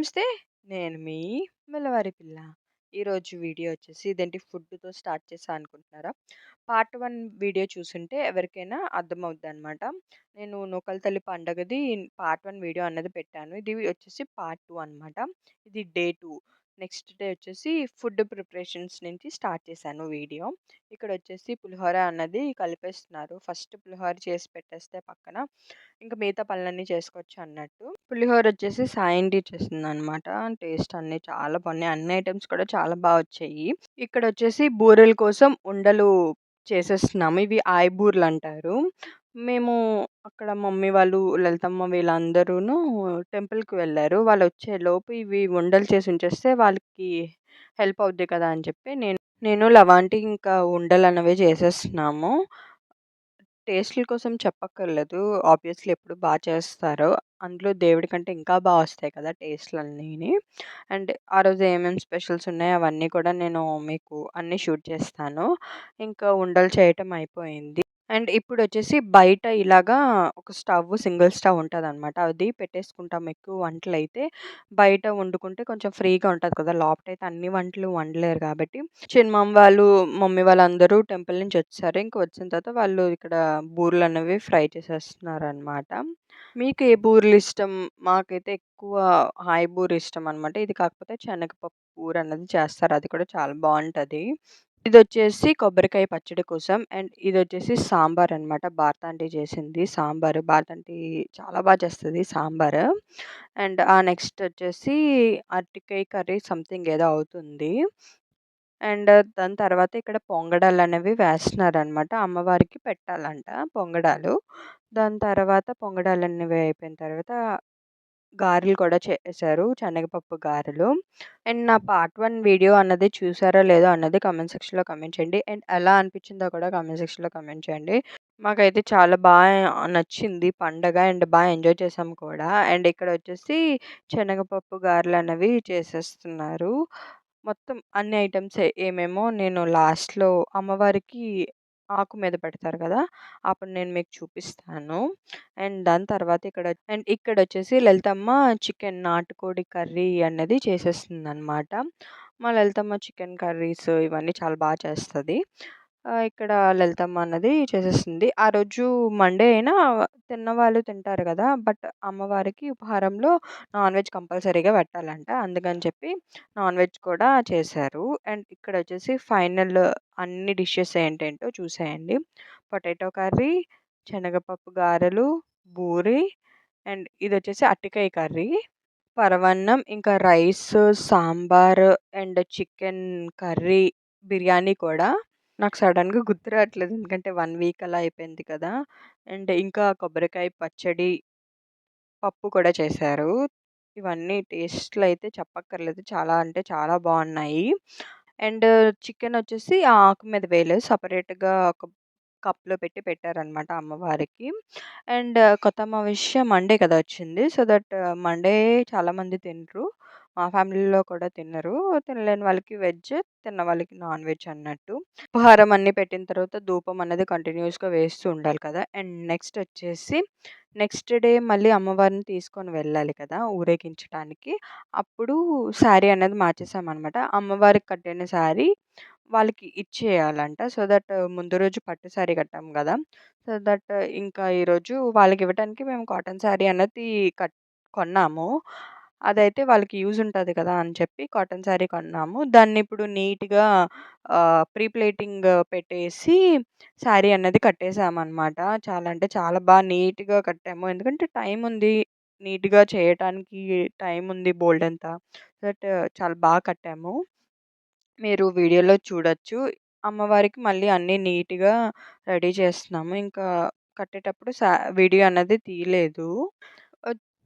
నమస్తే. నేను మీ మెల్లవారి పిల్ల. ఈరోజు వీడియో వచ్చేసి ఇదేంటి ఫుడ్‌తో స్టార్ట్ చేసా అనుకుంటున్నారా? పార్ట్ వన్ వీడియో చూసుంటే ఎవరికైనా అర్థమవుద్దనమాట. నేను నూకల తల్లి పండగది పార్ట్ వన్ వీడియో అన్నది పెట్టాను. ఇది వచ్చేసి పార్ట్ టూ అనమాట. ఇది డే టూ నెక్స్ట్ డే వచ్చేసి ఫుడ్ ప్రిపరేషన్స్ నుంచి స్టార్ట్ చేశాను వీడియో. ఇక్కడ వచ్చేసి పులిహోర అన్నది కలిపేస్తున్నారు. ఫస్ట్ పులిహోర చేసి పెట్టేస్తే పక్కన, ఇంకా మిగతా పనులన్నీ చేసుకోవచ్చు అన్నట్టు. పులిహోర వచ్చేసి సాయంటి చేసిందనమాట. టేస్ట్ అన్నీ చాలా బాగున్నాయి. అన్ని ఐటమ్స్ కూడా చాలా బాగా వచ్చాయి. ఇక్కడ వచ్చేసి బూరెల కోసం ఉండలు చేసేస్తున్నాము. ఇవి ఆయ్ అంటారు మేము అక్కడ మమ్మీ వాళ్ళు, లలితమ్మ వీళ్ళందరూను టెంపుల్‌కి వెళ్ళారు వాళ్ళు వచ్చేలోపు ఇవి ఉండలు చేసి ఉంచేస్తే వాళ్ళకి హెల్ప్ అవుద్ది కదా అని చెప్పి నేను నేను లవాంటి ఇంకా ఉండలు అనేవి చేసేస్తున్నాము. టేస్ట్‌ల కోసం చెప్పక్కర్లేదు. ఆబ్వియస్‌లీ ఎప్పుడు బాగా చేస్తారు. అందులో దేవుడి కంటే ఇంకా బాగా వస్తాయి కదా టేస్ట్‌లన్నీని. అండ్ ఆ రోజు ఏమేమి స్పెషల్స్ ఉన్నాయో అవన్నీ కూడా నేను మీకు అన్నీ షూట్ చేస్తాను. ఇంకా ఉండలు చేయటం అయిపోయింది. అండ్ ఇప్పుడొచ్చేసి బయట ఇలాగా ఒక స్టవ్ సింగిల్ స్టవ్ ఉంటదనమాట. అది పెట్టేసుకుంటాం ఎక్కువ వంటలైతే. బయట వండుకుంటే కొంచెం ఫ్రీగా ఉంటది కదా! లోపటైతే అన్ని వంటలు వండలేరు కాబట్టి, చిన్నమామ వాళ్ళు, మమ్మీ వాళ్ళందరూ టెంపుల్ నుంచి వచ్చేసారు. ఇంక వచ్చిన తర్వాత వాళ్ళు ఇక్కడ బూరెలనేవి ఫ్రై చేసేస్తున్నారనమాట. మీకు ఏ బూరెలిష్టం? మాకైతే ఎక్కువ హాయ్ బూరె ఇష్టమనమాట. ఇది కాకపోతే శనగపప్పు బూరన్నది చేస్తారు. అది కూడా చాలా బావుంటది. ఇది వచ్చేసి కొబ్బరికాయ పచ్చడి కోసం. అండ్ ఇది వచ్చేసి సాంబార్ అనమాట. భారతాంటి చేసింది సాంబార్ భారతాంటీ చాలా బాగా చేస్తుంది సాంబారు. అండ్ ఆ నెక్స్ట్ వచ్చేసి అరటికాయ కర్రీ సంథింగ్ ఏదో అవుతుంది. అండ్ దాని తర్వాత ఇక్కడ పొంగడాలు అనేవి వేస్తున్నారనమాట. అమ్మవారికి పెట్టాలంట పొంగడాలు. దాని తర్వాత పొంగడాలు అనేవి అయిపోయిన తర్వాత గారెలు కూడా చేశారు. శనగపప్పు గారెలు. అండ్ నా పార్ట్ వన్ వీడియో అన్నది చూసారో లేదో అన్నది కామెంట్ సెక్షన్‌లో కామెంట్ చేయండి. అండ్ ఎలా అనిపించిందో కూడా కామెంట్ సెక్షన్‌లో కామెంట్ చేయండి. మాకైతే చాలా బాగా నచ్చింది పండగ. అండ్ బాగా ఎంజాయ్ చేసాం కూడా. అండ్ ఇక్కడ వచ్చేసి శనగపప్పు గారెలు అనేవి చేసేస్తున్నారు. మొత్తం అన్ని ఐటమ్స్ ఏమేమో నేను లాస్ట్‌లో అమ్మవారికి ఆకు మీద పెడతారు కదా! అప్పుడు నేను మీకు చూపిస్తాను. అండ్ దాని తర్వాత ఇక్కడ అండ్ ఇక్కడ వచ్చేసి లలితమ్మ చికెన్ నాటుకోడి కర్రీ అనేది చేసేస్తుంది అనమాట మా లలితమ్మ చికెన్ కర్రీస్ ఇవన్నీ చాలా బాగా చేస్తుంది ఆహ్, ఇక్కడ లలితమ్మ అన్నది చేసేస్తుంది. ఆ రోజు మండే అయినా తిన్నవాళ్ళు తింటారు కదా! బట్ అమ్మవారికి ఉపహారంలో నాన్ వెజ్ కంపల్సరీగా పెట్టాలంట. అందుకని చెప్పి నాన్ వెజ్ కూడా చేశారు. అండ్ ఇక్కడొచ్చేసి ఫైనల్ అన్ని డిషెస్ ఏంటేంటో చూసేయండి. పొటాటో కర్రీ, శనగపప్పు గారెలు, బూరి అండ్ ఇదొచ్చేసి అరటికాయ కర్రీ, పరమాన్నం, ఇంకా rice, sambar and chicken curry, biryani కూడా. నాకు సడెన్‌గా గుర్తు రావట్లేదు. ఎందుకంటే 1 వీక్ అలా అయిపోయింది కదా! అండ్ ఇంకా కొబ్బరికాయ పచ్చడి, పప్పు కూడా చేశారు. ఇవన్నీ టేస్ట్‌లయితే చెప్పక్కర్లేదు. చాలా అంటే చాలా బావున్నాయి. అండ్ చికెన్ వచ్చేసి ఆ ఆకు మీద వేయలేదు. సెపరేట్‌గా ఒక కప్‌లో పెట్టి పెట్టారనమాట అమ్మవారికి. అండ్ కొత్త అమావాస్య మండే కదా వచ్చింది. సో దట్ మండే చాలామంది తినరు. మా ఫ్యామిలీలో కూడా తినరు. తినలేని వాళ్ళకి వెజ్, తిన్న వాళ్ళకి నాన్ వెజ్ అన్నట్టు. ఉపహారం అన్నీ పెట్టిన తర్వాత ధూపం అనేది కంటిన్యూస్గా వేస్తూ ఉండాలి కదా! అండ్ నెక్స్ట్ వచ్చేసి నెక్స్ట్ డే మళ్ళీ అమ్మవారిని తీసుకొని వెళ్ళాలి కదా! ఊరేగించటానికి. అప్పుడు శారీ అనేది మార్చేసామన్నమాట అమ్మవారికి కట్టిన శారీ వాళ్ళకి ఇచ్చేయాలంట. సో దట్ ముందు రోజు పట్టు శారీ కట్టాం కదా! సో దట్ ఇంకా ఈరోజు వాళ్ళకి ఇవ్వటానికి మేము కాటన్ శారీ అనేది కట్ కొన్నాము. అదైతే వాళ్ళకి యూజ్ ఉంటుంది కదా! అని చెప్పి కాటన్ శారీ కొన్నాము. దాన్ని ఇప్పుడు నీట్‌గా ప్రీ ప్లేటింగ్ పెట్టేసి శారీ అనేది కట్టేసామన్నమాట చాలా అంటే చాలా బాగా నీట్‌గా కట్టాము. ఎందుకంటే టైం ఉంది. నీట్‌గా చేయటానికి టైం ఉంది బోల్డంతా బట్ చాలా బాగా కట్టాము. మీరు వీడియోలో చూడొచ్చు. అమ్మవారికి మళ్ళీ అన్నీ నీట్‌గా రెడీ చేస్తున్నాము. ఇంకా కట్టేటప్పుడు సా వీడియో అనేది తీయలేదు.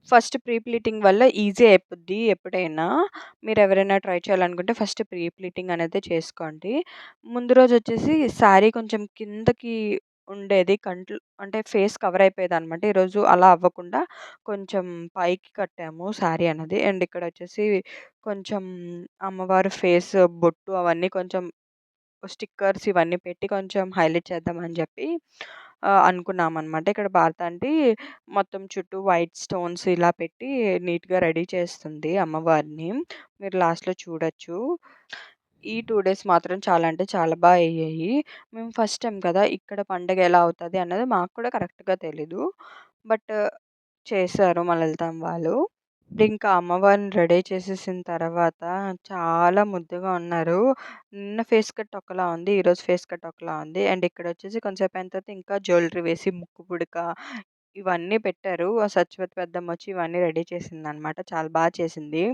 ఫస్ట్ ప్రీ ప్లీటింగ్ వల్ల ఈజీ అయిపోద్ది ఎప్పుడైనా. మీరు ఎవరైనా ట్రై చేయాలనుకుంటే ఫస్ట్ ప్రీ ప్లీటింగ్ అనేది చేసుకోండి. ముందు రోజు వచ్చేసి శారీ కొంచెం కిందకి ఉండేది. కంట్లు అంటే ఫేస్ కవర్ అయిపోయేది అనమాట ఈరోజు అలా అవ్వకుండా కొంచెం పైకి కట్టాము శారీ అనేది. అండ్ ఇక్కడ వచ్చేసి కొంచెం అమ్మవారు ఫేస్ బొట్టు అవన్నీ కొంచెం స్టిక్కర్స్ ఇవన్నీ పెట్టి కొంచెం హైలైట్ చేద్దామని చెప్పి అనుకున్నాం అనమాట ఇక్కడ భారత అంటే మొత్తం చుట్టూ వైట్ స్టోన్స్ ఇలా పెట్టి నీట్‌గా రెడీ చేస్తుంది అమ్మవారిని. మీరు లాస్ట్‌లో చూడొచ్చు. ఈ టూ డేస్ మాత్రం చాలా అంటే చాలా బాగా అయ్యాయి. మేము ఫస్ట్ టైం కదా! ఇక్కడ పండగ ఎలా అవుతుంది అన్నది మాకు కూడా కరెక్ట్‌గా తెలీదు. బట్ చేశారు మా వెళ్తాం వాళ్ళు. ఇంకా అమ్మవారిని రెడీ చేసేసిన తర్వాత చాలా ముద్దుగా ఉన్నారు. నిన్న ఫేస్ కట్ ఒకలా ఉంది. ఈరోజు ఫేస్ కట్ ఒకలా ఉంది. అండ్ ఇక్కడొచ్చేసి కొంసేపు అయిన తర్వాత ఇంకా జ్యువెలరీ వేసి ముక్కు పుడక ఇవన్నీ పెట్టారు. ఆ పెద్దమ్మ పెద్దమ్మొచ్చి ఇవన్నీ రెడీ చేసిందనమాట. చాలా బా చేసింది.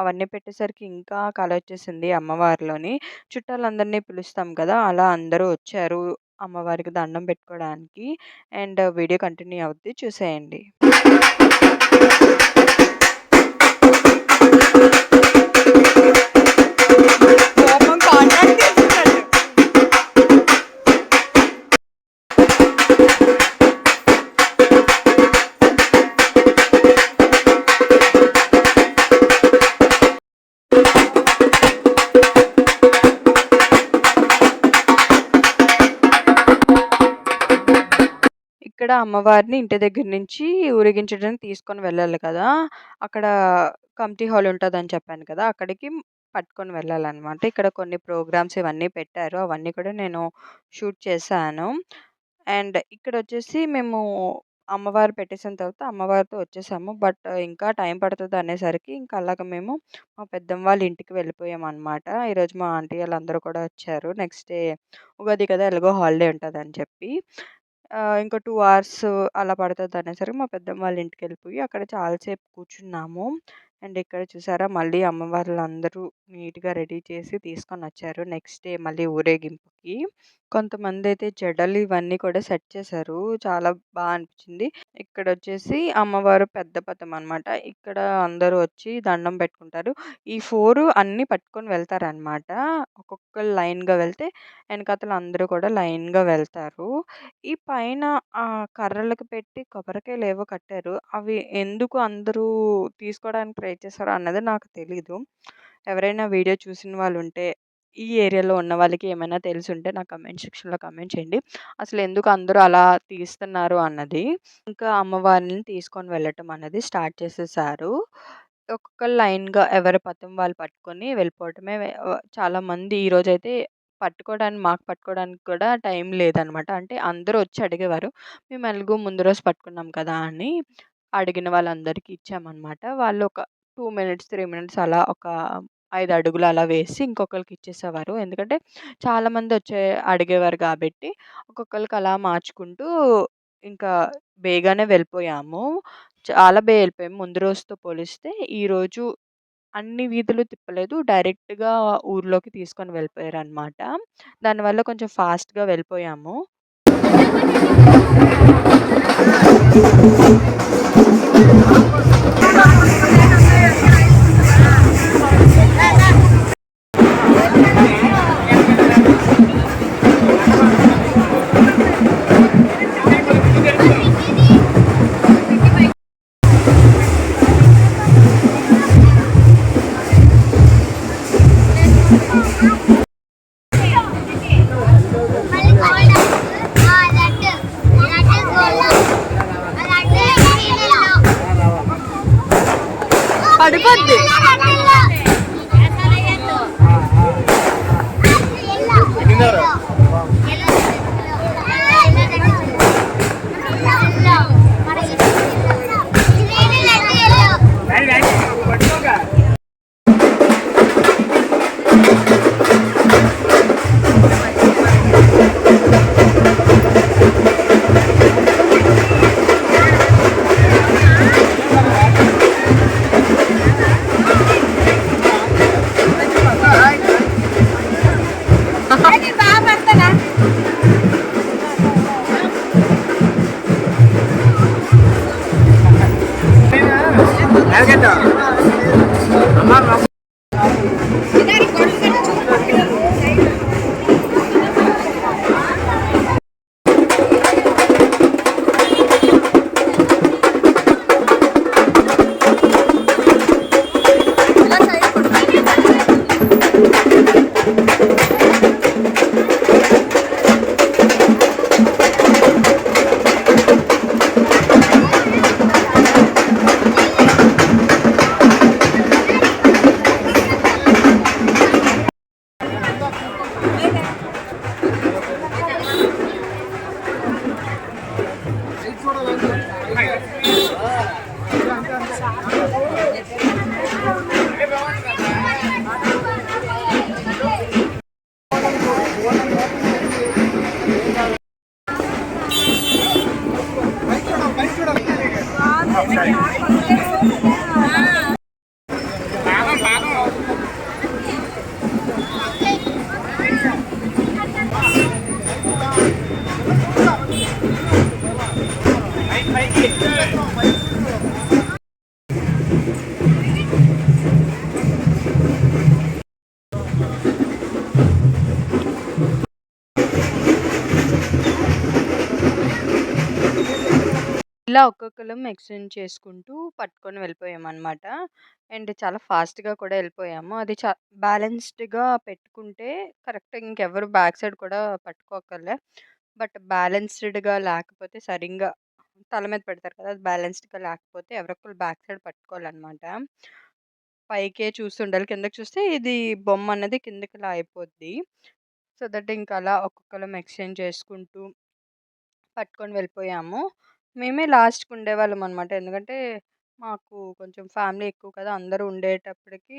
అవన్నీ పెట్టేసరికి ఇంకా కళొచ్చేసింది అమ్మవారిలోని. చుట్టాలందరినీ పిలుస్తాం కదా! అలా అందరూ వచ్చారు అమ్మవారికి దండం పెట్టుకోవడానికి. అండ్ వీడియో కంటిన్యూ అవుద్ది చూసేయండి. ఇక్కడ అమ్మవారిని ఇంటి దగ్గర నుంచి ఊరేగించడానికి తీసుకొని వెళ్ళాలి కదా! అక్కడ కమిటీ హాల్ ఉంటుందని చెప్పాను కదా! అక్కడికి పట్టుకొని వెళ్ళాలన్నమాట ఇక్కడ కొన్ని ప్రోగ్రామ్స్ ఇవన్నీ పెట్టారు. అవన్నీ కూడా నేను షూట్ చేశాను. అండ్ ఇక్కడ వచ్చేసి మేము అమ్మవారు పెట్టేసిన తర్వాత అమ్మవారితో వచ్చేసాము. బట్ ఇంకా టైం పడుతుంది అనేసరికి ఇంకా అలాగ మేము మా పెద్దమ్మ వాళ్ళ ఇంటికి వెళ్ళిపోయామనమాట. ఈరోజు మా ఆంటీ వాళ్ళందరూ కూడా వచ్చారు. నెక్స్ట్ డే ఉగాది కదా! ఎలాగో హాలిడే అని చెప్పి. ఆహ్, ఇంకో 2 అవర్స్ అలా పడతదనేసరికి మా పెద్దమ్మ వాళ్ళ ఇంటికెళ్ళిపోయి అక్కడ చాలా సేపు కూర్చున్నాము. అండ్ ఇక్కడ చూసారా మళ్ళీ అమ్మవార్లు అందరూ నీట్‌గా రెడీ చేసి తీసుకొని వచ్చారు నెక్స్ట్ డే మళ్ళీ ఊరేగింపుకి. కొంతమంది అయితే జడలు ఇవన్నీ కూడా సెట్ చేశారు. చాలా బాగా అనిపించింది. ఇక్కడ వచ్చేసి అమ్మవారు పెద్ద పథం అనమాట. ఇక్కడ అందరూ వచ్చి దండం పెట్టుకుంటారు. ఈ ఫోర్ అన్నీ పట్టుకొని వెళ్తారనమాట. ఒక్కొక్క లైన్‌గా వెళ్తే ఎనకాతల అందరూ కూడా లైన్‌గా వెళ్తారు. ఈ పైన ఆ కర్రలకు పెట్టి కొబ్బరికాయలు ఏవో కట్టారు. అవి ఎందుకు అందరూ తీసుకోవడానికి ట్రై చేశారో అన్నది నాకు తెలీదు. ఎవరైనా వీడియో చూసిన వాళ్ళు ఉంటే ఈ ఏరియాలో ఉన్న వాళ్ళకి ఏమైనా తెలిసి ఉంటే నాకు కమెంట్ సెక్షన్‌లో కమెంట్ చేయండి. అసలు ఎందుకు అందరూ అలా తీస్తున్నారు అన్నది. ఇంకా అమ్మవారిని తీసుకొని వెళ్ళటం అన్నది స్టార్ట్ చేసేసారు. ఒక్కొక్క లైన్‌గా ఎవరి పతం వాళ్ళు పట్టుకొని వెళ్ళిపోవటమే చాలామంది వ చాలామంది ఈరోజైతే పట్టుకోవడానికి మాకు పట్టుకోవడానికి కూడా టైం లేదనమాట. అంటే అందరూ వచ్చి అడిగేవారు. మేము ఎలాగో ముందు రోజు పట్టుకున్నాం కదా! అని అడిగిన వాళ్ళందరికీ ఇచ్చామనమాట. వాళ్ళు ఒక 2 మినిట్స్, 3 మినిట్స్ అలా ఒక 5 అడుగులు అలా వేసి ఇంకొకళ్ళకి ఇచ్చేసేవారు. ఎందుకంటే చాలామంది వచ్చే అడిగేవారు కాబట్టి ఒక్కొక్కళ్ళకి అలా మార్చుకుంటూ ఇంకా బేగానే వెళ్ళిపోయాము. చాలా బే వెళ్ళిపోయాము ముందు రోజుతో పోలిస్తే ఈరోజు అన్ని వీధులు తిప్పలేదు. డైరెక్ట్‌గా ఊర్లోకి తీసుకొని వెళ్ళిపోయారనమాట. దానివల్ల కొంచెం ఫాస్ట్‌గా వెళ్ళిపోయాము. పడిపోద్ది. ఇలా ఒక్కొక్కళ్ళం ఎక్స్‌చేంజ్ చేసుకుంటూ పట్టుకొని వెళ్ళిపోయామనమాట. అండ్ చాలా ఫాస్ట్‌గా కూడా వెళ్ళిపోయాము అది చ బ్యాలెన్స్‌డ్‌గా పెట్టుకుంటే కరెక్ట్గా ఇంకెవరు బ్యాక్ సైడ్ కూడా పట్టుకోక్కర్లే. బట్ బ్యాలెన్స్‌డ్‌గా లేకపోతే సరింగా తల మీద పెడతారు కదా! అది బ్యాలెన్స్‌డ్‌గా లేకపోతే ఎవరొకళ్ళు బ్యాక్ సైడ్ పట్టుకోవాలనమాట. పైకే చూస్తుండాలి. కిందకి చూస్తే ఇది బొమ్మ అన్నది కిందకిలా అయిపోద్ది. సో దట్ ఇంక అలా ఒక్కొక్కళ్ళం ఎక్స్‌చేంజ్ చేసుకుంటూ పట్టుకొని వెళ్ళిపోయాము. మేమే లాస్ట్‌కి ఉండేవాళ్ళం అనమాట ఎందుకంటే మాకు కొంచెం ఫ్యామిలీ ఎక్కువ కదా! అందరూ ఉండేటప్పటికి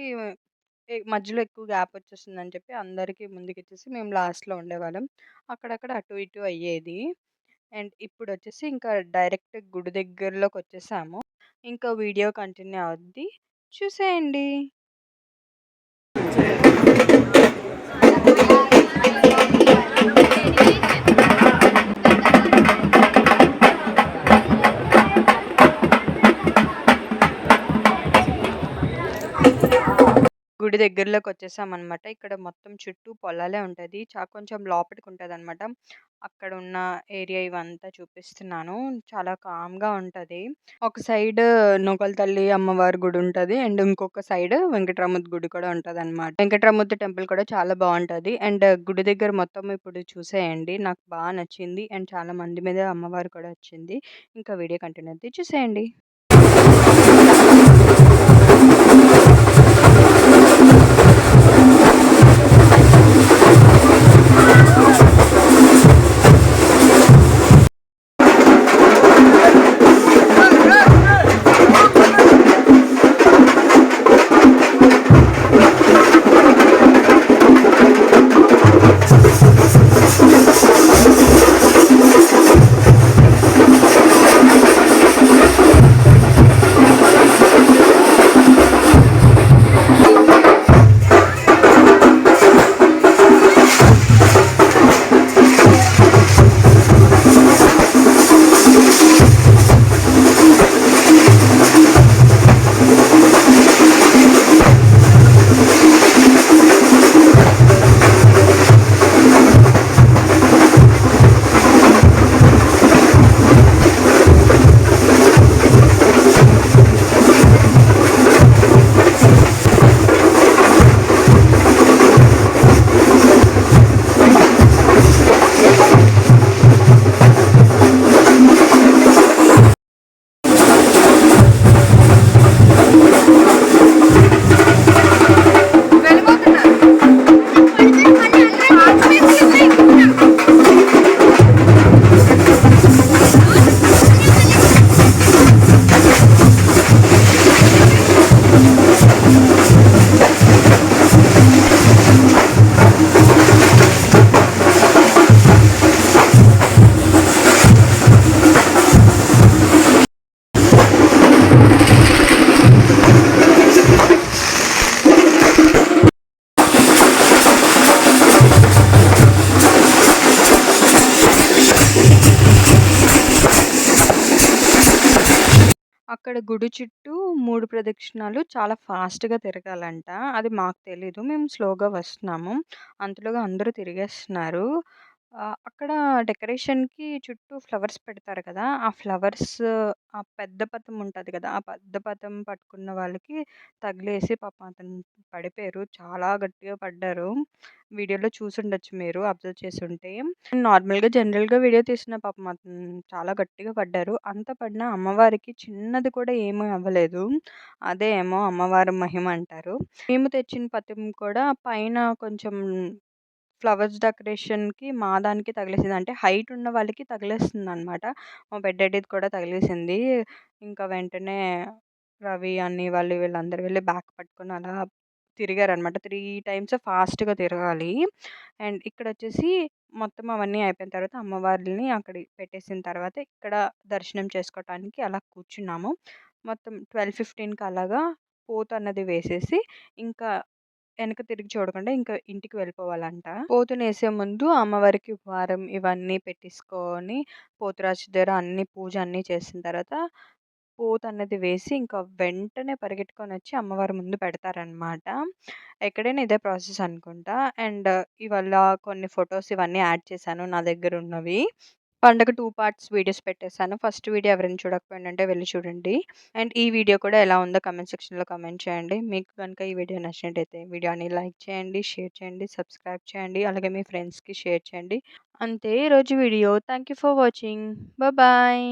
ఎ మధ్యలో ఎక్కువ గ్యాప్ వచ్చేస్తుందని చెప్పి అందరికి ముందుకిచ్చేసి మేము లాస్ట్‌లో ఉండేవాళ్ళం. అక్కడక్కడ అటు ఇటు అయ్యేది. అండ్ ఇప్పుడొచ్చేసి ఇంకా డైరెక్ట్ గుడి దగ్గరలోకొచ్చేసాము. ఇంకా వీడియో కంటిన్యూ అవుద్ది. చూసేయండి. గుడి దగ్గరలోకి వచ్చేసామన్నమాట. ఇక్కడ మొత్తం చుట్టూ పొలాలే ఉంటది. చా కొంచెం లోపటికుంటదనమాట. అక్కడున్న ఏరియా ఇవంతా చూపిస్తున్నాను. చాలా కామ్‌గా ఉంటది. ఒక సైడ్ నూకల తల్లి అమ్మవారి ఉంటుంది అండ్ ఇంకొక సైడ్ వెంకటరామూర్తి గుడి కూడా ఉంటదనమాట. వెంకటరామూర్తి టెంపుల్ కూడా చాలా బావుంటది. అండ్ గుడి దగ్గర మొత్తం ఇప్పుడు చూసేయండి. నాకు బా నచ్చింది. అండ్ చాలా మంది మీద అమ్మవారు కూడా వచ్చింది. ఇంకా వీడియో కంటిన్యూ అయితే చూసేయండి. అక్కడ గుడి చుట్టూ మూడు ప్రదక్షిణాలు చాలా ఫాస్ట్‌గా తిరగాలంట. అది మాకు తెలీదు. మేము స్లోగా వస్తున్నాము. అంతలోగా అందరూ తిరిగేస్తున్నారు. ఆహ్, అక్కడ డెకరేషన్‌కి చుట్టూ ఫ్లవర్స్ పెడతారు కదా! ఆ ఫ్లవర్స్ ఆ పెద్ద పతం ఉంటది కదా! ఆ పెద్ద పతం పట్టుకున్న వాళ్ళకి తగిలేసి పాపం అతను పడిపోయారు. చాలా గట్టిగా పడ్డారు. వీడియోలో చూసుండొచ్చు మీరు అబ్జర్వ్ చేసుంటే. నార్మల్‌గా జనరల్‌గా వీడియో తీసిన పాపం అతను చాలా గట్టిగా పడ్డారు. అంత పడినా అమ్మవారికి చిన్నది కూడా ఏమీ అవ్వలేదు. అదే ఏమో అమ్మవారి మహిమ అంటారు. మేము తెచ్చిన పతం కూడా పైన కొంచెం ఫ్లవర్స్ డెకరేషన్‌కి మా దానికి తగిలేసింది. అంటే హైట్ ఉన్న వాళ్ళకి తగిలేస్తుంది అనమాట మా బెడ్ కూడా తగిలేసింది. ఇంకా వెంటనే రవి, అన్ని వాళ్ళు వీళ్ళందరూ వెళ్ళి బ్యాగ్ పట్టుకొని అలా తిరిగారనమాట. త్రీ టైమ్స్ ఫాస్ట్‌గా తిరగాలి. అండ్ ఇక్కడ వచ్చేసి మొత్తం అవన్నీ అయిపోయిన తర్వాత అమ్మవారిని అక్కడ పెట్టేసిన తర్వాత ఇక్కడ దర్శనం చేసుకోవటానికి అలా కూర్చున్నాము. మొత్తం 12:15కి అలాగా పోతన్నది వేసేసి ఇంకా వెనక తిరిగి చూడకుండా ఇంకా ఇంటికి వెళ్ళిపోవాలంట. పోతునేసే ముందు అమ్మవారికి వారం ఇవన్నీ పెట్టేసుకొని పోతురాజు దగ్గర అన్ని పూజ అన్నీ చేసిన తర్వాత పోతన్నది వేసి ఇంకా వెంటనే పరిగెట్టుకొని వచ్చి అమ్మవారి ముందు పెడతారనమాట. ఎక్కడైనా ఇదే ప్రాసెస్ అనుకుంటా. అండ్ ఇవాళ కొన్ని ఫొటోస్ ఇవన్నీ యాడ్ చేశాను నా దగ్గర ఉన్నవి పండగ టూ పార్ట్స్ వీడియోస్ పెట్టేశాను ఫస్ట్ వీడియో ఎవరైనా అంటే వెళ్ళి చూడండి. అండ్ ఈ వీడియో కూడా ఎలా ఉందో కమెంట్ సెక్షన్‌లో కమెంట్ చేయండి. మీకు కనుక ఈ వీడియో నచ్చినట్టయితే వీడియోని లైక్ చేయండి, షేర్ చేయండి, సబ్స్క్రైబ్ చేయండి. అలాగే మీ ఫ్రెండ్స్‌కి షేర్ చేయండి. అంతే ఈరోజు video. Thank you for watching. Bye.